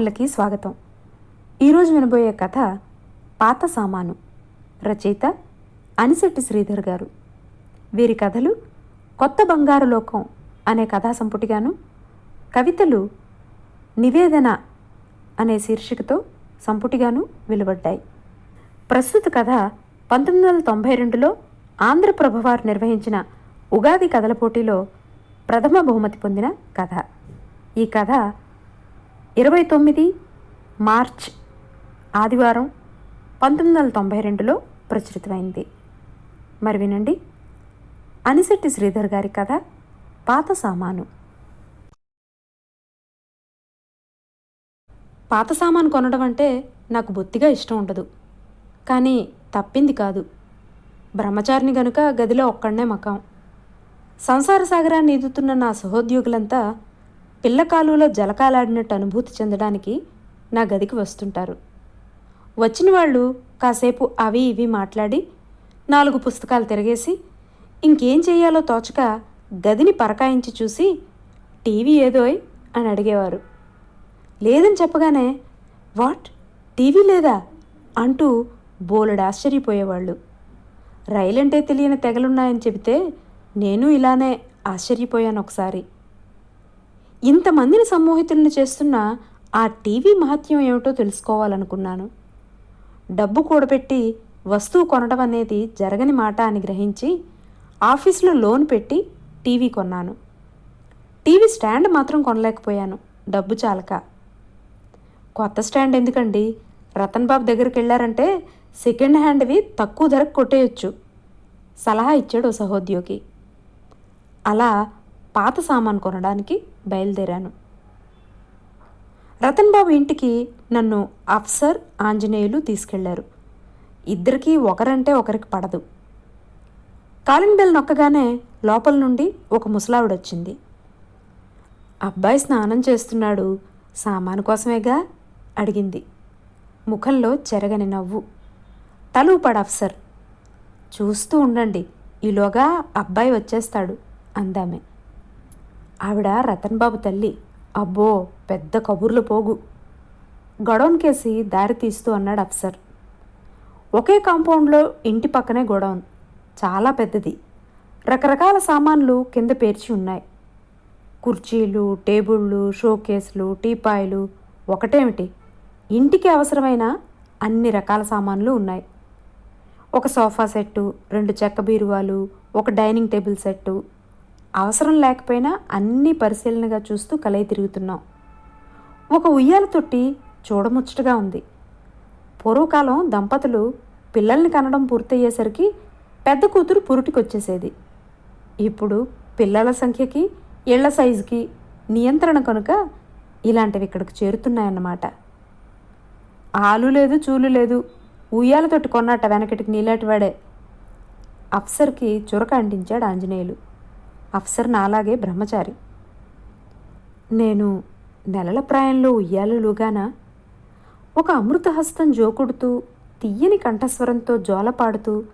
కథాభిమానులకి స్వాగతం. ఈరోజు వినబోయే కథ పాత సామాను రచయిత అనిశెట్టి శ్రీధర్ గారు. వీరి కథలు కొత్త బంగారు లోకం అనే కథా సంపుటిగాను కవితలు నివేదన అనే శీర్షికతో సంపుటిగాను వెలువడ్డాయి. ప్రస్తుత కథ పంతొమ్మిది వందల తొంభై రెండులో ఆంధ్రప్రభ వారు నిర్వహించిన ఉగాది కథల పోటీలో ప్రథమ బహుమతి పొందిన కథ. ఈ కథ ఇరవై తొమ్మిది మార్చ్ ఆదివారం పంతొమ్మిది వందల తొంభై రెండులో ప్రచురితమైంది. మరి వినండి. అనిశెట్టి శ్రీధర్ గారి కథ పాత సామాను. పాత సామాను కొనడం అంటే నాకు బొత్తిగా ఇష్టం ఉండదు. కానీ తప్పింది కాదు. బ్రహ్మచారిని గనుక గదిలో ఒక్కడనే మకాం. సంసార సాగరాన్ని ఈదుతున్న నా సహోద్యోగులంతా పిల్ల కాలువలో జలకాలాడినట్టు అనుభూతి చెందడానికి నా గదికి వస్తుంటారు. వచ్చిన వాళ్ళు కాసేపు అవి ఇవి మాట్లాడి నాలుగు పుస్తకాలు తిరగేసి ఇంకేం చేయాలో తోచక గదిని పరకాయించి చూసి టీవీ ఏదోయ్ అని అడిగేవారు. లేదని చెప్పగానే వాట్? టీవీ లేదా? అంటూ బోలెడు ఆశ్చర్యపోయేవాళ్ళు. రైలంటే తెలియని తెగలున్నాయని చెబితే నేను ఇలానే ఆశ్చర్యపోయాను ఒకసారి. ఇంతమందిని సమ్మోహితులను చేస్తున్న ఆ టీవీ మహత్యం ఏమిటో తెలుసుకోవాలనుకున్నాను. డబ్బు కూడబెట్టి వస్తువు కొనడం అనేది జరగని మాట అని గ్రహించి ఆఫీస్లో లోన్ పెట్టి టీవీ కొన్నాను. టీవీ స్టాండ్ మాత్రం కొనలేకపోయాను డబ్బు చాలక. కొత్త స్టాండ్ ఎందుకండి? రతన్ బాబు దగ్గరికి వెళ్ళారంటే సెకండ్ హ్యాండ్వి తక్కువ ధరకు కొట్టేయచ్చు. సలహా ఇచ్చాడు సహోద్యోగి. అలా పాత సామాన్ కొనడానికి బయలుదేరాను. రతన్ బాబు ఇంటికి నన్ను అఫ్సర్ ఆంజనేయులు తీసుకెళ్ళారు. ఇద్దరికీ ఒకరంటే ఒకరికి పడదు. కాలింగ్ బెల్ నొక్కగానే లోపల నుండి ఒక ముసలావిడొచ్చింది అబ్బాయి స్నానం చేస్తున్నాడు సామాను కోసమేగా? అడిగింది. ముఖంలో చెరగని నవ్వు. తలూపాడు అఫ్సర్ చూస్తూ ఉండండి ఈలోగా అబ్బాయి వచ్చేస్తాడు అందామే. ఆవిడ రతన్ బాబు తల్లి. అబ్బో పెద్ద కబుర్లు పోగు. గొడౌన్ కేసి దారి తీస్తూ అన్నాడు అఫ్సర్. ఒకే కాంపౌండ్లో ఇంటి పక్కనే గొడౌన్ చాలా పెద్దది. రకరకాల సామాన్లు కింద పేర్చి ఉన్నాయి. కుర్చీలు టేబుళ్ళు షోకేసులు టీపాయిలు. ఒకటేమిటి? ఇంటికి అవసరమైన అన్ని రకాల సామాన్లు ఉన్నాయి. ఒక సోఫా సెట్టు రెండు చెక్క బీరువాలు ఒక డైనింగ్ టేబుల్ సెట్టు అవసరం లేకపోయినా అన్నీ పరిశీలనగా చూస్తూ కలయి తిరుగుతున్నాం. ఒక ఉయ్యాల తొట్టి చూడముచ్చటగా ఉంది. పూర్వకాలం దంపతులు పిల్లల్ని కనడం పూర్తయ్యేసరికి పెద్ద కూతురు పురుటికొచ్చేసేది. ఇప్పుడు పిల్లల సంఖ్యకి ఇళ్ళ సైజుకి నియంత్రణ కనుక ఇలాంటివి ఇక్కడికి చేరుతున్నాయన్నమాట. ఆలు లేదు చూలు లేదు. ఉయ్యాల తొట్టి కొన్నట్ట వెనకటికి నీలాటివాడే అఫ్సర్కి చురక అంటించాడు ఆంజనేయులు. అఫ్సర్ నాలాగే బ్రహ్మచారి. నేను నెలల ప్రాయంలో ఉయ్యాలలుగానా ఒక అమృతహస్తం జోకుడుతూ తీయని కంఠస్వరంతో జోలపాడుతూ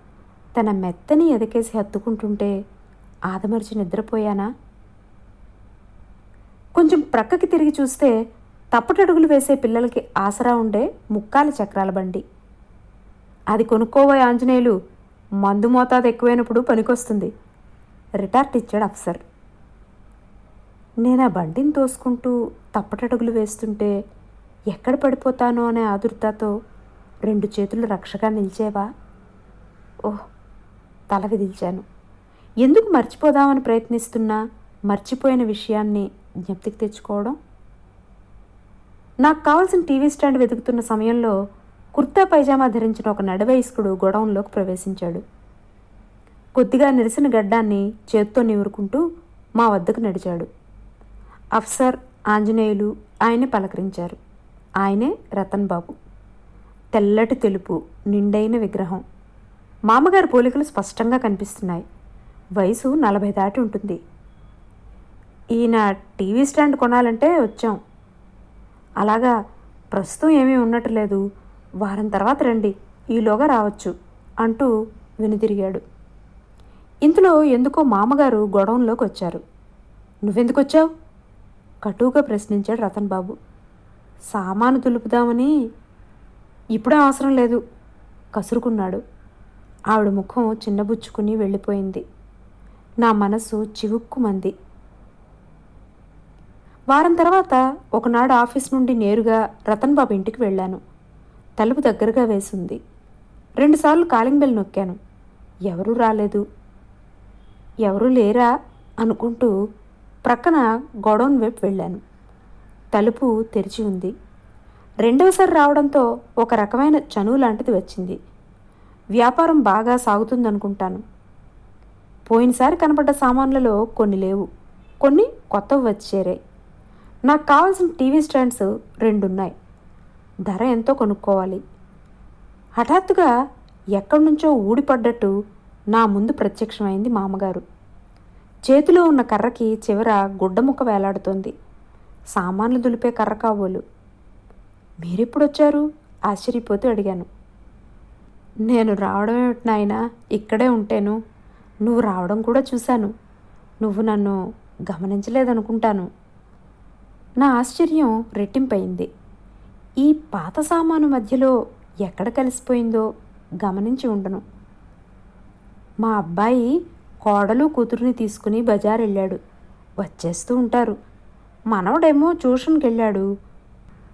తన మెత్తని ఎదకేసి హత్తుకుంటుంటే ఆదమర్చి నిద్రపోయానా? కొంచెం ప్రక్కకి తిరిగి చూస్తే తప్పటడుగులు వేసే పిల్లలకి ఆసరా ఉండే ముక్కాల చక్రాల బండి. అది కొనుక్కోబోయే ఆంజనేయులు మందు మోతాదు ఎక్కువైనప్పుడు పనికొస్తుంది. రిటార్ట్ ఇచ్చాడు అఫ్సర్. నేను ఆ బండిని తోసుకుంటూ తప్పటడుగులు వేస్తుంటే ఎక్కడ పడిపోతానో అనే ఆదుర్తతో రెండు చేతులు రక్షగా నిలిచేవా? ఓహ్ తల విదిల్చాను ఎందుకు మర్చిపోదామని ప్రయత్నిస్తున్నా మర్చిపోయిన విషయాన్ని జ్ఞప్తికి తెచ్చుకోవడం? నాకు కావాల్సిన టీవీ స్టాండ్ వెతుకుతున్న సమయంలో కుర్తా పైజామా ధరించిన ఒక నడవయస్కుడు గొడవంలోకి ప్రవేశించాడు. కొద్దిగా నిరసిన గడ్డాన్ని చేత్తో నివురుకుంటూ మా వద్దకు నడిచాడు. అఫ్సర్ ఆంజనేయులు ఆయనే పలకరించారు. ఆయనే రతన్ బాబు తెల్లటి తెలుపు నిండైన విగ్రహం. మామగారి పోలికలు స్పష్టంగా కనిపిస్తున్నాయి. వయసు నలభై దాటి ఉంటుంది. ఈయన టీవీ స్టాండ్ కొనాలంటే వచ్చాం. అలాగా ప్రస్తుతం ఏమీ ఉన్నట్టు లేదు. వారం తర్వాత రండి ఈలోగా రావచ్చు అంటూ వెనుతిరిగాడు ఇంతలో ఎందుకో మామగారు గొడవంలోకి వచ్చారు. నువ్వెందుకు వచ్చావు కటువుగా ప్రశ్నించాడు రతన్ బాబు. సామాను దులుపుదామని ఇప్పుడే అవసరం లేదు కసురుకున్నాడు. ఆవిడ ముఖం చిన్నబుచ్చుకుని వెళ్ళిపోయింది. నా మనసు చివుక్కుమంది. వారం తర్వాత ఒకనాడు ఆఫీస్ నుండి నేరుగా రతన్ బాబు ఇంటికి వెళ్ళాను. తలుపు దగ్గరగా వేసింది. రెండుసార్లు కాలింగ్ బెల్ నొక్కాను. ఎవరూ రాలేదు. ఎవరూ లేరా అనుకుంటూ ప్రక్కన గోడౌన్ వైపు వెళ్ళాను. తలుపు తెరిచి ఉంది. రెండవసారి రావడంతో ఒక రకమైన చనువు లాంటిది వచ్చింది. వ్యాపారం బాగా సాగుతుందనుకుంటాను. పోయినసారి కనపడ్డ సామాన్లలో కొన్ని లేవు. కొన్ని కొత్తవి వచ్చి చేరాయి నాకు కావాల్సిన టీవీ స్టాండ్స్ రెండున్నాయి. ధర ఎంతో కొనుక్కోవాలి. హఠాత్తుగా ఎక్కడి నుంచో ఊడిపడ్డట్టు నా ముందు ప్రత్యక్షమైంది మామగారు. చేతిలో ఉన్న కర్రకి చివర గుడ్డముక్క వేలాడుతోంది. సామాన్లు దులిపే కర్ర కావోలు. మీరెప్పుడొచ్చారు? ఆశ్చర్యపోతూ అడిగాను. నేను రావడం ఏమిటి నాయనా? ఇక్కడే ఉంటేను. నువ్వు రావడం కూడా చూశాను. నువ్వు నన్ను గమనించలేదనుకుంటాను. నా ఆశ్చర్యం రెట్టింపయింది. ఈ పాత సామాను మధ్యలో ఎక్కడ కలిసిపోయిందో గమనించి ఉండను. మా అబ్బాయి కోడలు కూతురుని తీసుకుని బజార్ వెళ్ళాడు వచ్చేస్తూ ఉంటారు. మనవడేమో ట్యూషన్కి వెళ్ళాడు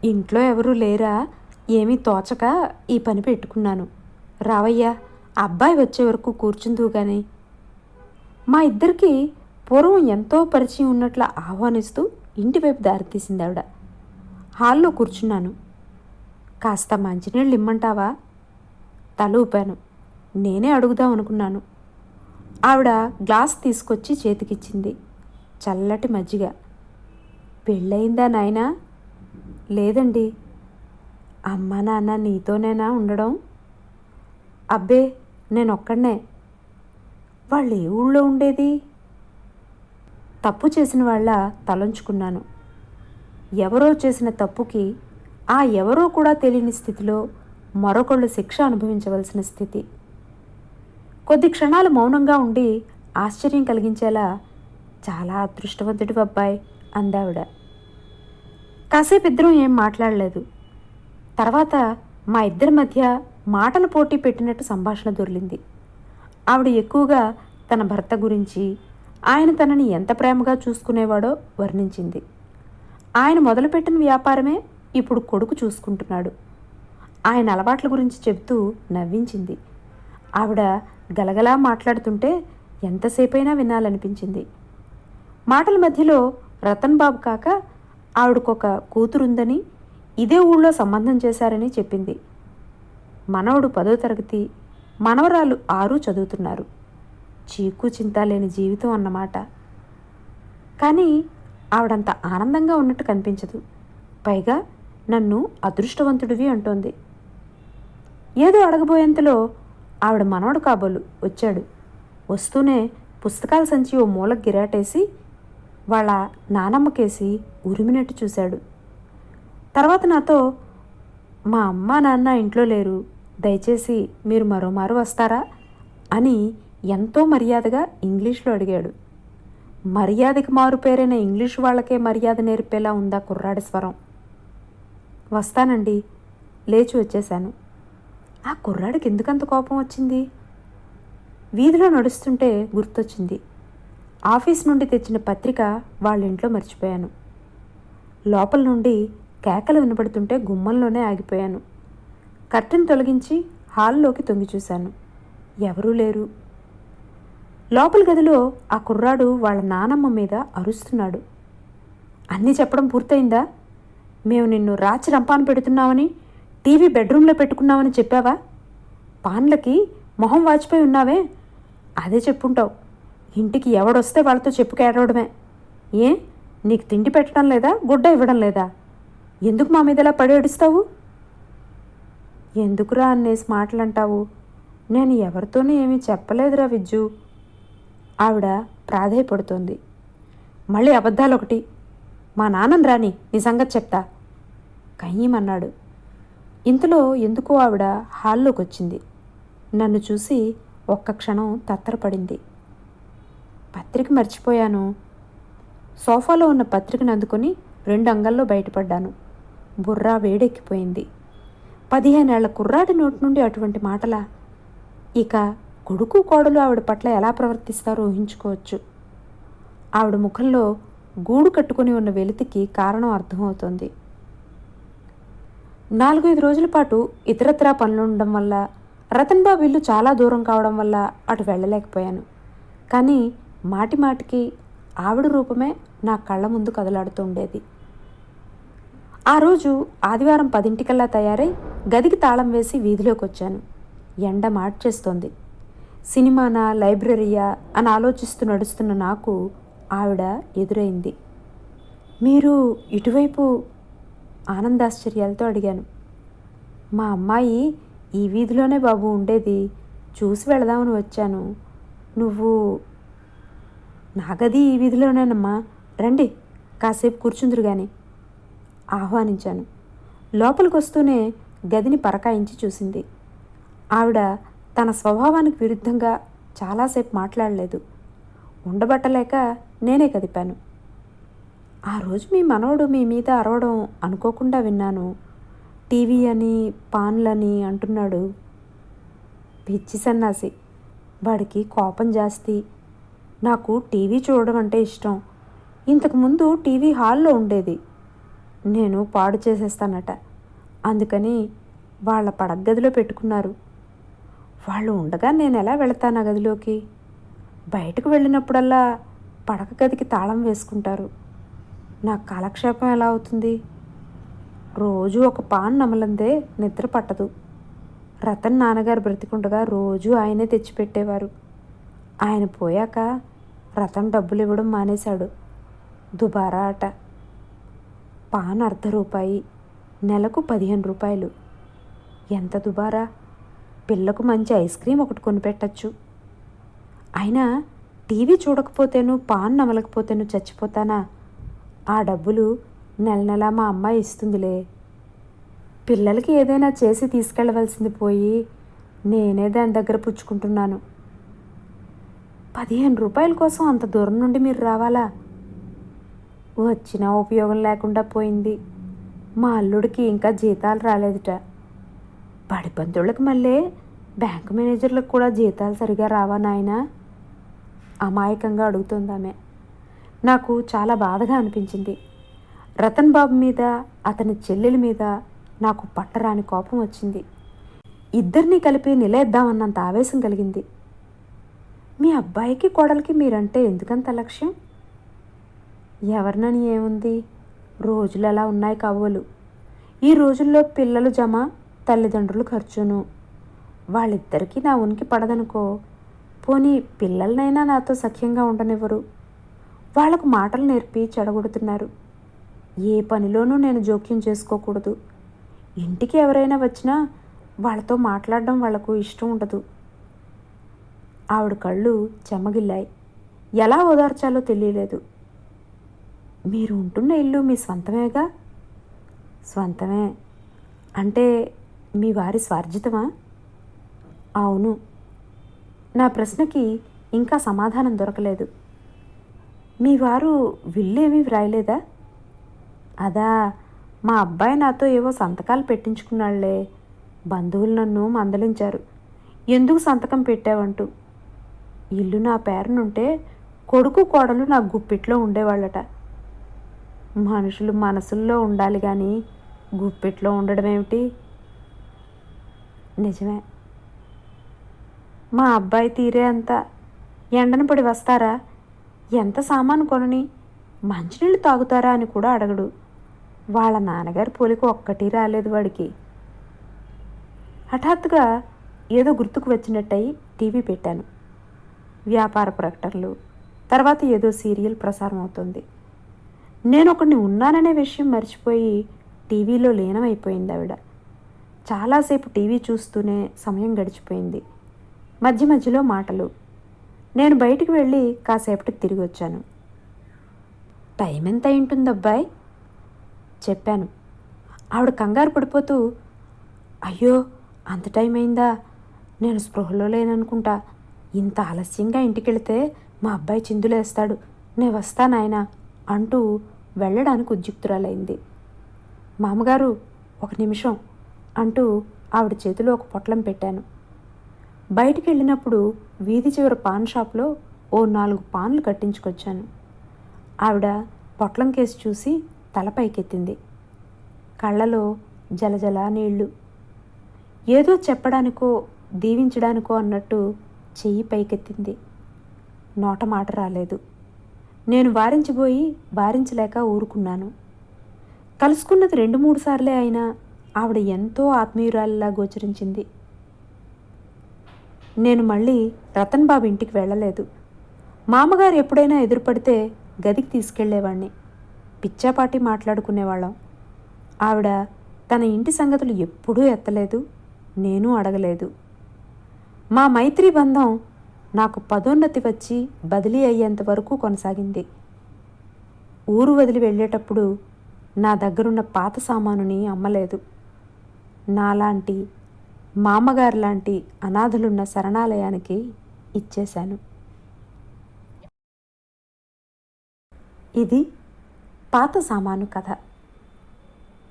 ఇంట్లో ఎవరూ లేరా? ఏమీ తోచక ఈ పని పెట్టుకున్నాను. రావయ్యా అబ్బాయి వచ్చే వరకు కూర్చుందువు కానీ మా ఇద్దరికి పూర్వం ఎంతో పరిచయం ఉన్నట్లు ఆహ్వానిస్తూ ఇంటివైపు దారితీసింది ఆవిడ హాల్లో కూర్చున్నాను. కాస్త మంచినీళ్ళు ఇమ్మంటావా? తల ఊపాను నేనే అడుగుదాం అనుకున్నాను. ఆవిడ గ్లాస్ తీసుకొచ్చి చేతికిచ్చింది. చల్లటి మజ్జిగ. పెళ్ళయిందా నాయనా? లేదండి. అమ్మ నాన్న నీతోనేనా ఉండడం? అబ్బే నేను ఒక్కడనే వాళ్ళు ఏ ఊళ్ళో ఉండేది? తప్పు చేసిన వాళ్ళ తలంచుకున్నాను. ఎవరో చేసిన తప్పుకి ఆ ఎవరో కూడా తెలియని స్థితిలో మరొకళ్ళు శిక్ష అనుభవించవలసిన స్థితి. కొద్ది క్షణాలు మౌనంగా ఉండి ఆశ్చర్యం కలిగించేలా చాలా అదృష్టవంతుడి అబ్బాయి అందావిడ. కాసేపు ఇద్దరం ఏం మాట్లాడలేదు. తర్వాత మా ఇద్దరి మధ్య మాటల పోటీ పెట్టినట్టు సంభాషణ దొరిలింది ఆవిడ ఎక్కువగా తన భర్త గురించి ఆయన తనని ఎంత ప్రేమగా చూసుకునేవాడో వర్ణించింది. ఆయన మొదలుపెట్టిన వ్యాపారమే ఇప్పుడు కొడుకు చూసుకుంటున్నాడు. ఆయన అలవాట్ల గురించి చెబుతూ నవ్వించింది. ఆవిడ గలగలా మాట్లాడుతుంటే ఎంతసేపైనా వినాలనిపించింది. మాటల మధ్యలో రతన్ బాబు కాక ఆవిడకొక కూతురుందని ఇదే ఊళ్ళో సంబంధం చేశారని చెప్పింది. మనవడు పదో తరగతి మనవరాలు ఆరు చదువుతున్నారు. చీకు చింత లేని జీవితం అన్నమాట. కానీ ఆవిడంత ఆనందంగా ఉన్నట్టు కనిపించదు. పైగా నన్ను అదృష్టవంతుడివి అంటోంది. ఏదో అడగబోయేంతలో ఆవిడ మనవడు కాబోలు వచ్చాడు. వస్తూనే పుస్తకాల సంచి ఓ మూల గిరాటేసి వాళ్ళ నానమ్మకేసి ఉరిమినట్టు చూశాడు. తర్వాత నాతో మా అమ్మ నాన్న ఇంట్లో లేరు. దయచేసి మీరు మరోమారు వస్తారా? అని ఎంతో మర్యాదగా ఇంగ్లీష్లో అడిగాడు. మర్యాదకి మారు పేరైన ఇంగ్లీష్ వాళ్ళకే మర్యాద నేర్పేలా ఉందా కుర్రాడి స్వరం? వస్తానండి. లేచి వచ్చేశాను. ఆ కుర్రాడికి ఎందుకంత కోపం వచ్చింది? వీధిలో నడుస్తుంటే గుర్తొచ్చింది. ఆఫీస్ నుండి తెచ్చిన పత్రిక వాళ్ళ ఇంట్లో మర్చిపోయాను. లోపల నుండి కేకలు వినపడుతుంటే గుమ్మంలోనే ఆగిపోయాను. కర్టెన్ తొలగించి హాల్లోకి తొంగి చూశాను. ఎవరూ లేరు. లోపల గదిలో ఆ కుర్రాడు వాళ్ళ నానమ్మ మీద అరుస్తున్నాడు. అన్నీ చెప్పడం పూర్తయిందా? మేము నిన్ను రాచి రంపాను పెడుతున్నామని టీవీ బెడ్రూమ్లో పెట్టుకున్నామని చెప్పావా? పాన్లకి మొహం వాచిపోయి ఉన్నావే? అదే చెప్పుంటావు. ఇంటికి ఎవడొస్తే వాళ్ళతో చెప్పుకేడవడమే ఏ? నీకు తిండి పెట్టడం లేదా? గుడ్డ ఇవ్వడం లేదా? ఎందుకు మా మీద ఇలా పడి ఏడుస్తావు? ఎందుకురా అనేసి మాటలు అంటావు నేను ఎవరితోనూ ఏమీ చెప్పలేదురా విజ్జు. ఆవిడ ప్రాధాయపడుతోంది. మళ్ళీ అబద్ధాలు ఒకటి మా నాన్నని రాని నీ సంగతి చెప్తా. కయ్యమన్నాడు. ఇంతలో ఎందుకో ఆవిడ హాల్లోకి వచ్చింది నన్ను చూసి ఒక్క క్షణం తత్తరపడింది. పత్రిక మర్చిపోయాను. సోఫాలో ఉన్న పత్రికను అందుకొని రెండు అంగల్లో బయటపడ్డాను. బుర్రా వేడెక్కిపోయింది. పదిహేనేళ్ళ కుర్రాడి నోటి నుండి అటువంటి మాటలా ఇక కొడుకు కోడలు ఆవిడ పట్ల ఎలా ప్రవర్తిస్తారో ఊహించుకోవచ్చు. ఆవిడ ముఖంలో గూడు కట్టుకుని ఉన్న వెలితికి కారణం అర్థమవుతోంది. నాలుగైదు రోజుల పాటు ఇతరత్రా పనులు ఉండడం వల్ల రతన్ బాబు ఇల్లు చాలా దూరం కావడం వల్ల అటు వెళ్ళలేకపోయాను. కానీ మాటి మాటికి ఆవిడ రూపమే నా కళ్ళ ముందు కదలాడుతూ ఉండేది. ఆ రోజు ఆదివారం పదింటికల్లా తయారై గదికి తాళం వేసి వీధిలోకి వచ్చాను ఎండ మార్చేస్తోంది. సినిమానా లైబ్రరీయా అని ఆలోచిస్తూ నడుస్తున్న నాకు ఆవిడ ఎదురైంది. మీరు ఇటువైపు ఆనందాశ్చర్యాలతో అడిగాను. మా అమ్మాయి ఈ వీధిలోనే బాబు ఉండేది. చూసి వెళదామని వచ్చాను. నువ్వు నా గది ఈ వీధిలోనేనమ్మా. రండి కాసేపు కూర్చుందురు గాని. ఆహ్వానించాను. లోపలికి వస్తూనే గదిని పరకాయించి చూసింది. ఆవిడ తన స్వభావానికి విరుద్ధంగా చాలాసేపు మాట్లాడలేదు. ఉండబట్టలేక నేనే కదిపాను. ఆ రోజు మీ మనవడు మీ మీద అరవడం అనుకోకుండా విన్నాను. టీవీ అని పాన్లని అంటున్నాడు. పిచ్చి సన్నాసి. వాడికి కోపం జాస్తి. నాకు టీవీ చూడడం అంటే ఇష్టం. ఇంతకుముందు టీవీ హాల్లో ఉండేది. నేను పాడు చేసేస్తానట. అందుకని వాళ్ళ పడగదిలో పెట్టుకున్నారు. వాళ్ళు ఉండగా నేను ఎలా వెళతాను ఆ గదిలోకి? బయటకు వెళ్ళినప్పుడల్లా పడక గదికి తాళం వేసుకుంటారు. నా కాలక్షేపం ఎలా అవుతుంది? రోజు ఒక పాన్ నమలందే నిద్ర పట్టదు. రతన్ నాన్నగారు బ్రతికుండగా రోజు ఆయనే తెచ్చిపెట్టేవారు. ఆయన పోయాక రతన్ డబ్బులు ఇవ్వడం మానేశాడు. దుబారా ఆట. పాన్ అర్ధ రూపాయి నెలకు పదిహేను రూపాయలు. ఎంత దుబారా? పిల్లకు మంచి ఐస్ క్రీమ్ ఒకటి కొనిపెట్టచ్చు. అయినా టీవీ చూడకపోతేను పాన్ నమలకపోతేను చచ్చిపోతానా? ఆ డబ్బులు నెల నెలా మా అమ్మాయి ఇస్తుందిలే. పిల్లలకి ఏదైనా చేసి తీసుకెళ్ళవలసింది పోయి నేనే దాని దగ్గర పుచ్చుకుంటున్నాను. పదిహేను రూపాయల కోసం అంత దూరం నుండి మీరు రావాలా? వచ్చినా ఉపయోగం లేకుండా పోయింది. మా అల్లుడికి ఇంకా జీతాలు రాలేదుట. బడి మళ్ళీ బ్యాంకు మేనేజర్లకు కూడా జీతాలు సరిగా రావా నాయనా? అమాయకంగా అడుగుతుంది ఆమె. నాకు చాలా బాధగా అనిపించింది. రతన్ బాబు మీద అతని చెల్లెల మీద నాకు పట్టరాని కోపం వచ్చింది. ఇద్దరినీ కలిపి నిలేద్దామన్నంత ఆవేశం కలిగింది. మీ అబ్బాయికి కోడలికి మీరంటే ఎందుకంత లక్ష్యం? ఎవరినని ఏముంది? రోజులు ఎలా ఉన్నాయి కవ్వలు ఈ రోజుల్లో పిల్లలు జమ తల్లిదండ్రులు ఖర్చును. వాళ్ళిద్దరికీ నా ఉనికి పడదనుకో పోనీ పిల్లలనైనా నాతో సఖ్యంగా ఉండనివ్వరు. వాళ్ళకు మాటలు నేర్పి చెడగొడుతున్నారు. ఏ పనిలోనూ నేను జోక్యం చేసుకోకూడదు. ఇంటికి ఎవరైనా వచ్చినా వాళ్ళతో మాట్లాడడం వాళ్ళకు ఇష్టం ఉండదు. ఆవిడ కళ్ళు చెమ్మగిల్లాయి ఎలా ఓదార్చాలో తెలియలేదు. మీరు ఉంటున్న ఇల్లు మీ స్వంతమేగా? స్వంతమే. అంటే మీ వారి స్వార్జితమా? అవును. నా ప్రశ్నకి ఇంకా సమాధానం దొరకలేదు. మీ వారు విల్లేమీ వ్రాయలేదా? అదా మా అబ్బాయి నాతో ఏవో సంతకాలు పెట్టించుకున్నాళ్ళే. బంధువులు నన్ను మందలించారు. ఎందుకు సంతకం పెట్టావంటూ? ఇల్లు నా పేరునుంటే కొడుకు కోడలు నా గుప్పిట్లో ఉండేవాళ్ళట. మనుషులు మనసుల్లో ఉండాలి కానీ గుప్పిట్లో ఉండడం ఏమిటి నిజమే. మా అబ్బాయి తీరే అంత ఎండను పడి వస్తారా? ఎంత సామాను కొనని? మంచినీళ్ళు తాగుతారా? అని కూడా అడగడు. వాళ్ళ నాన్నగారి పోలిక ఒక్కటి రాలేదు వాడికి. హఠాత్తుగా ఏదో గుర్తుకు వచ్చినట్టయి టీవీ పెట్టాను. వ్యాపార ప్రకటనలు తర్వాత ఏదో సీరియల్ ప్రసారం అవుతుంది. నేను ఒకడిని ఉన్నాననే విషయం మర్చిపోయి టీవీలో లీనమైపోయింది ఆవిడ. చాలాసేపు టీవీ చూస్తూనే సమయం గడిచిపోయింది. మధ్య మధ్యలో మాటలు నేను బయటికి వెళ్ళి కాసేపటికి తిరిగి వచ్చాను. టైం ఎంత అయింటుంది అబ్బాయి చెప్పాను. ఆవిడ కంగారు పడిపోతూ అయ్యో అంత టైం అయిందా? నేను స్పృహలో లేననుకుంటా. ఇంత ఆలస్యంగా ఇంటికి వెళితే మా అబ్బాయి చిందులేస్తాడు. నేను వస్తానాయన అంటూ వెళ్ళడానికి ఉద్యుక్తురాలైంది. మామగారు ఒక నిమిషం అంటూ ఆవిడ చేతిలో ఒక పొట్లం పెట్టాను. బయటికి వెళ్ళినప్పుడు వీధి చివర పాన్ షాప్లో ఓ నాలుగు పాన్లు కట్టించుకొచ్చాను. ఆవిడ పొట్లం కేసు చూసి తల పైకెత్తింది. కళ్ళలో జలజల నీళ్ళు. ఏదో చెప్పడానికో దీవించడానికో అన్నట్టు చెయ్యి పైకెత్తింది. నోట మాట రాలేదు. నేను వారించిపోయి వారించలేక ఊరుకున్నాను. కలుసుకున్నది రెండు మూడు సార్లే అయినా ఆవిడ ఎంతో ఆత్మీయురాలిలా గోచరించింది. నేను మళ్ళీ రతన్ బాబు ఇంటికి వెళ్ళలేదు. మామగారు ఎప్పుడైనా ఎదురుపడితే గదికి తీసుకెళ్ళేవాణ్ణి. పిచ్చాపాటి మాట్లాడుకునేవాళ్ళం. ఆవిడ తన ఇంటి సంగతులు ఎప్పుడూ ఎత్తలేదు నేను అడగలేదు. మా మైత్రి బంధం నాకు పదోన్నతి వచ్చి బదిలీ అయ్యేంత వరకు కొనసాగింది. ఊరు వదిలి వెళ్ళేటప్పుడు నా దగ్గరున్న పాత సామానుని అమ్మలేదు. నాలాంటి మామగారు లాంటి అనాథలున్న శరణాలయానికి ఇచ్చేశాను. ఇది పాత సామాను కథ.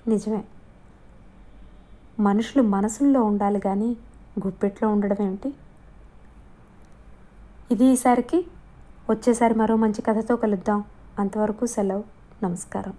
నిజమే. మనుషులు మనసుల్లో ఉండాలి కానీ గుప్పెట్లో ఉండడం ఏమిటి? ఇది ఈసారికి. వచ్చేసారి మరో మంచి కథతో కలుద్దాం. అంతవరకు సెలవు. నమస్కారం.